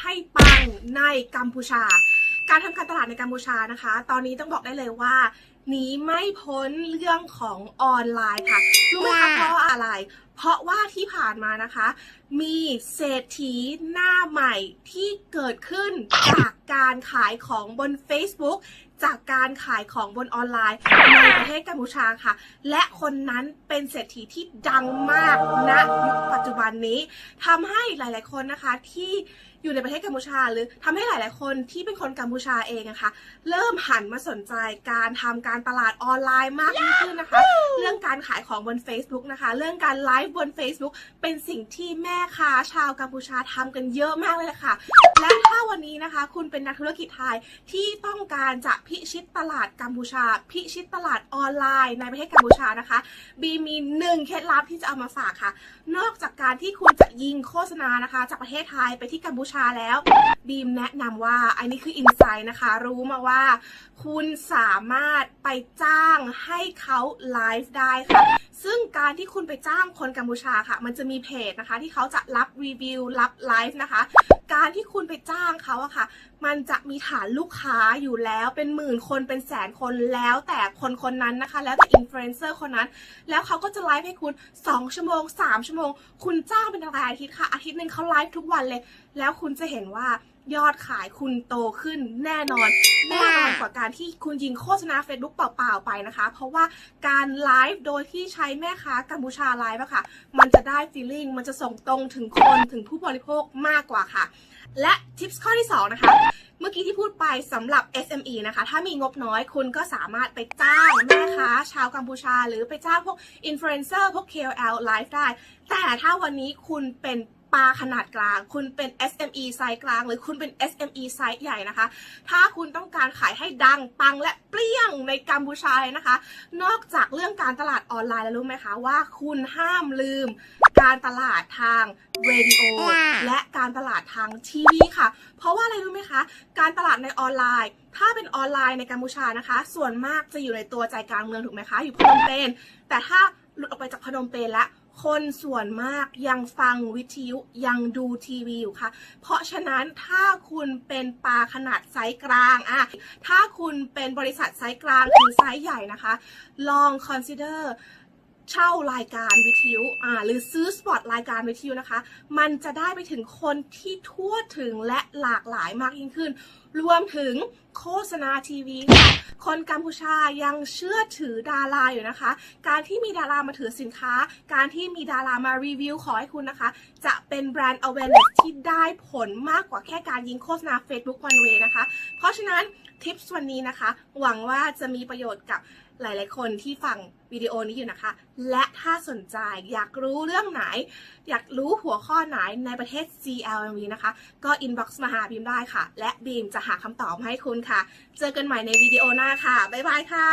ให้ปังในกัมพูชา การทำการตลาดในกัมพูชานะคะ ตอนนี้ต้องบอกได้เลยว่าหนีไม่พ้นเรื่องของออนไลน์ค่ะรู้ไหมคะเพราะอะไร เพราะว่าที่ผ่านมานะคะ มีเศรษฐีหน้าใหม่ที่เกิดขึ้นจากการขายของบน Facebook จากการขายของบนออนไลน์ในประเทศกัมพูชาค่ะ และคนนั้นเป็นเศรษฐีที่ดังมากณยุคปัจจุบันนี้ทำให้หลาย ๆ คนนะคะที่อยู่ในประเทศกัมพูชา หรือทำให้หลาย ๆ คนที่เป็นคนกัมพูชาเองนะคะเริ่มหันมาสนใจการทำการตลาดออนไลน์มากยิ่งขึ้นนะคะ เรื่องการขายของบน Facebook นะคะ เรื่องการไลฟ์บน Facebook เป็นสิ่งที่แม่ค้าชาวกัมพูชาทำกันเยอะมากเลยล่ะค่ะ และถ้าวันนี้นะคะ คุณเป็นนักธุรกิจไทยที่ต้องการจะพชิตตลาดกัมพูชา พิชิตตลาดออนไลน์ในประเทศกัมพูชานะคะ บีมีหนึ่งเคล็ดลับที่จะเอามาฝากค่ะ นอกจากการที่คุณจะยิงโฆษณานะคะ จากประเทศไทยไปที่กัมพูชาแล้ว บีมแนะนำว่าอันนี้คืออินไซต์นะคะ รู้มาว่า คุณสามารถไปจ้างให้เขาไลฟ์ได้ค่ะซึ่งการที่คุณไปจ้างคนกัมพูชาค่ะ มันจะมีเพจนะคะ ที่เขาจะรับรีวิวรับไลฟ์นะคะ การที่คุณไปจ้างเขาอะค่ะ มันจะมีฐานลูกค้าอยู่แล้วเป็นหมื่นคนเป็นแสนคนแล้วแต่คนคนนั้นนะคะ แล้วแต่อินฟลูเอนเซอร์คนนั้น แล้วเขาก็จะไลฟ์ให้คุณ 2 ชั่วโมง 3 ชั่วโมง คุณจ้างเป็นรายอาทิตย์ค่ะ อาทิตย์หนึ่งเขาไลฟ์ทุกวันเลย แล้วคุณจะเห็นว่า ยอดขายคุณโตขึ้นแน่นอนแน่นอนกว่าการที่คุณยิงโฆษณา Facebook เปล่าๆไปนะคะ เพราะว่าการไลฟ์โดยที่ใช้แม่ค้ากัมพูชาไลฟ์อะค่ะ มันจะได้ feeling มันจะส่งตรงถึงคนถึงผู้บริโภคมากกว่าค่ะ และทิปส์ข้อที่ 2 นะคะเมื่อกี้ที่พูดไปสำหรับ SME นะคะ ถ้ามีงบน้อยคุณก็สามารถไปจ้างแม่ค้าชาวกัมพูชา หรือไปจ้างพวกอินฟลูเอนเซอร์พวก KOL ไลฟ์ได้ แต่ถ้าวันนี้คุณเป็น ปลาขนาดกลาง คุณเป็น SME ไซส์กลาง หรือคุณเป็น SME ไซส์ใหญ่นะคะ ถ้าคุณต้องการขายให้ดังปังและเปรี้ยงในกัมพูชานะคะ นอกจากเรื่องการตลาดออนไลน์แล้วรู้ไหมคะว่าคุณห้ามลืมการตลาดทางเรดิโอและการตลาดทางทีวีค่ะ เพราะว่าอะไรรู้ไหมคะ การตลาดในออนไลน์ ถ้าเป็นออนไลน์ในกัมพูชานะคะ ส่วนมากจะอยู่ในตัวใจกลางเมืองถูกไหมคะ อยู่พนมเปญแต่ถ้าหลุดออกไปจากพนมเปญแล้ว คนส่วนมากยังฟังวิทยุยังดูทีวีอยู่ค่ะ เพราะฉะนั้นถ้าคุณเป็นปลาขนาดไซส์กลางอะถ้าคุณเป็นบริษัทไซส์กลางหรือไซส์ใหญ่นะคะ ลอง consider เช่ารายการวิทยุอ่าหรือซื้อสปอตรายการวิทยุนะคะ มันจะได้ไปถึงคนที่ทั่วถึงและหลากหลายมากยิ่งขึ้น รวมถึงโฆษณาทีวีค่ะคนกัมพูชายังเชื่อถือดาราอยู่นะคะ การที่มีดารามาถือสินค้า การที่มีดารามารีวิวขอให้คุณนะคะ จะเป็นแบรนด์ awareness ที่ได้ผลมากกว่าแค่การยิงโฆษณา Facebook one way นะคะ เพราะฉะนั้นทิปส์วันนี้นะคะ หวังว่าจะมีประโยชน์กับ หลาย ๆ คนที่ฟังวิดีโอนี้อยู่นะคะ และถ้าสนใจอยากรู้เรื่องไหน อยากรู้หัวข้อไหนในประเทศ CLMV นะคะ ก็ inbox มาหาบีมได้ค่ะ และบีมจะหาคำตอบให้คุณค่ะ เจอกันใหม่ในวิดีโอหน้าค่ะ บ๊ายบายค่ะ